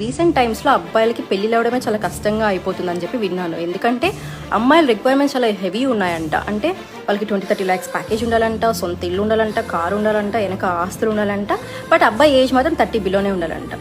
Recent టైమ్స్లో అబ్బాయిలకి పెళ్ళిళ్ళు అవడమే చాలా కష్టంగా అయిపోతుందని చెప్పి విన్నాను. ఎందుకంటే అమ్మాయిల రిక్వైర్మెంట్స్ చాలా హెవీ ఉన్నాయంట. అంటే వాళ్ళకి ట్వంటీ థర్టీ ల్యాక్స్ ప్యాకేజ్ ఉండాలంట సొంత ఇల్లు ఉండాలంట కారు ఉండాలంట వెనక ఆస్తులు ఉండాలంట. బట్ అబ్బాయి ఏజ్ మాత్రం థర్టీ బిలోనే ఉండాలంట.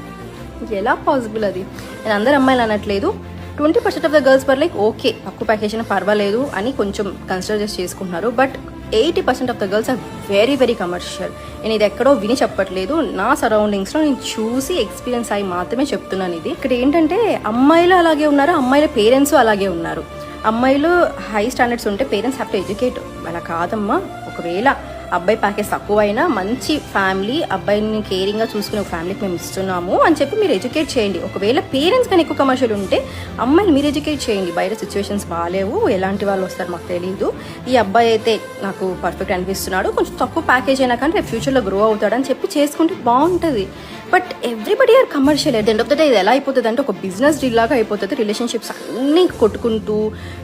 ఎలా పాసిబుల్ అది? నేను అందరు అమ్మాయిలు అనట్లేదు. Twenty percent of the girls per like okay తక్కువ ప్యాకేజ్ అయినా పర్వాలేదు అని కొంచెం కన్సిడర్ చేసి చేసుకుంటున్నారు. But eighty percent of the girls are very very commercial. నేను ఇది ఎక్కడో విని చెప్పట్లేదు. నా సరౌండింగ్స్లో నేను చూసి ఎక్స్పీరియన్స్ అయ్యి మాత్రమే చెప్తున్నాను ఇది. ఇక్కడ ఏంటంటే అమ్మాయిలు అలాగే ఉన్నారు అమ్మాయిల పేరెంట్స్ అలాగే ఉన్నారు. అమ్మాయిలు హై స్టాండర్డ్స్ ఉంటే పేరెంట్స్ హ్యావ్ టు ఎడ్యుకేట్. అలా కాదమ్మా. ఒకవేళ అబ్బాయి ప్యాకేజ్ తక్కువైనా మంచి ఫ్యామిలీ అబ్బాయిని కేరింగ్గా చూసుకునే ఒక ఫ్యామిలీకి మేము ఇస్తున్నాము అని చెప్పి మీరు ఎడ్యుకేట్ చేయండి. ఒకవేళ పేరెంట్స్ కానీ ఎక్కువ కమర్షియల్ ఉంటే అమ్మాయిని మీరు ఎడ్యుకేట్ చేయండి. బయట సిచ్యువేషన్స్ బాగాలేవు ఎలాంటి వాళ్ళు వస్తారు మాకు తెలియదు ఈ అబ్బాయి అయితే నాకు పర్ఫెక్ట్ అనిపిస్తున్నాడు. కొంచెం తక్కువ ప్యాకేజ్ అయినా కానీ రేపు ఫ్యూచర్లో గ్రో అవుతాడని చెప్పి చేసుకుంటే బాగుంటుంది. But everybody are commercial. At end of the day ఇది ఎలా అయిపోతుంది అంటే ఒక బిజినెస్ డీల్ లాగా అయిపోతుంది. రిలేషన్షిప్స్ అన్నీ కొట్టుకుంటూ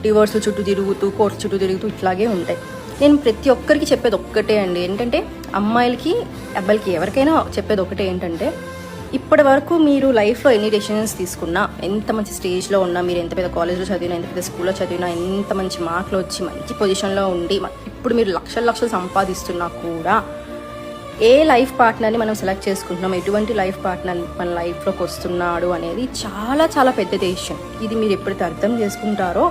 డివోర్స్ చుట్టూ తిరుగుతూ కోర్స్ చుట్టూ తిరుగుతూ ఇట్లాగే ఉంటాయి. నేను ప్రతి ఒక్కరికి చెప్పేది ఒక్కటే అండి. ఏంటంటే అమ్మాయిలకి అబ్బాయిలకి ఎవరికైనా చెప్పేది ఒకటే ఏంటంటే ఇప్పటి వరకు మీరు లైఫ్లో ఎన్ని డెసిషన్స్ తీసుకున్నా ఎంత మంచి స్టేజ్లో ఉన్నా మీరు ఎంత పెద్ద కాలేజ్లో చదివినా ఎంత పెద్ద స్కూల్లో చదివినా ఎంత మంచి మార్కులు వచ్చి మంచి పొజిషన్లో ఉండి ఇప్పుడు మీరు లక్షల లక్షలు సంపాదిస్తున్నా కూడా ఏ లైఫ్ పార్ట్నర్ని మనం సెలెక్ట్ చేసుకుంటున్నాం ఎటువంటి లైఫ్ పార్ట్నర్ మన లైఫ్లోకి వస్తున్నాడు అనేది చాలా చాలా పెద్ద డెసిషన్ ఇది మీరు ఎప్పుడైతే అర్థం చేసుకుంటారో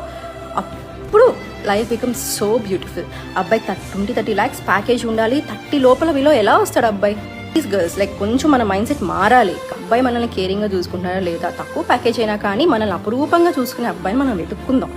అప్పుడు లైఫ్ బికమ్ సో బ్యూటిఫుల్ అబ్బాయి ట్వంటీ థర్టీ ల్యాక్స్ ప్యాకేజ్ ఉండాలి. థర్టీ లోపల విలో ఎలా వస్తాడు అబ్బాయి? ప్లీజ్ గర్ల్స్ లైక్ కొంచెం మన మైండ్ సెట్ మారాలి అబ్బాయి మనల్ని కేరింగ్గా చూసుకుంటారా లేదా? తక్కువ ప్యాకేజ్ అయినా కానీ మనల్ని అపురూపంగా చూసుకునే అబ్బాయిని మనం వెతుక్కుందాం.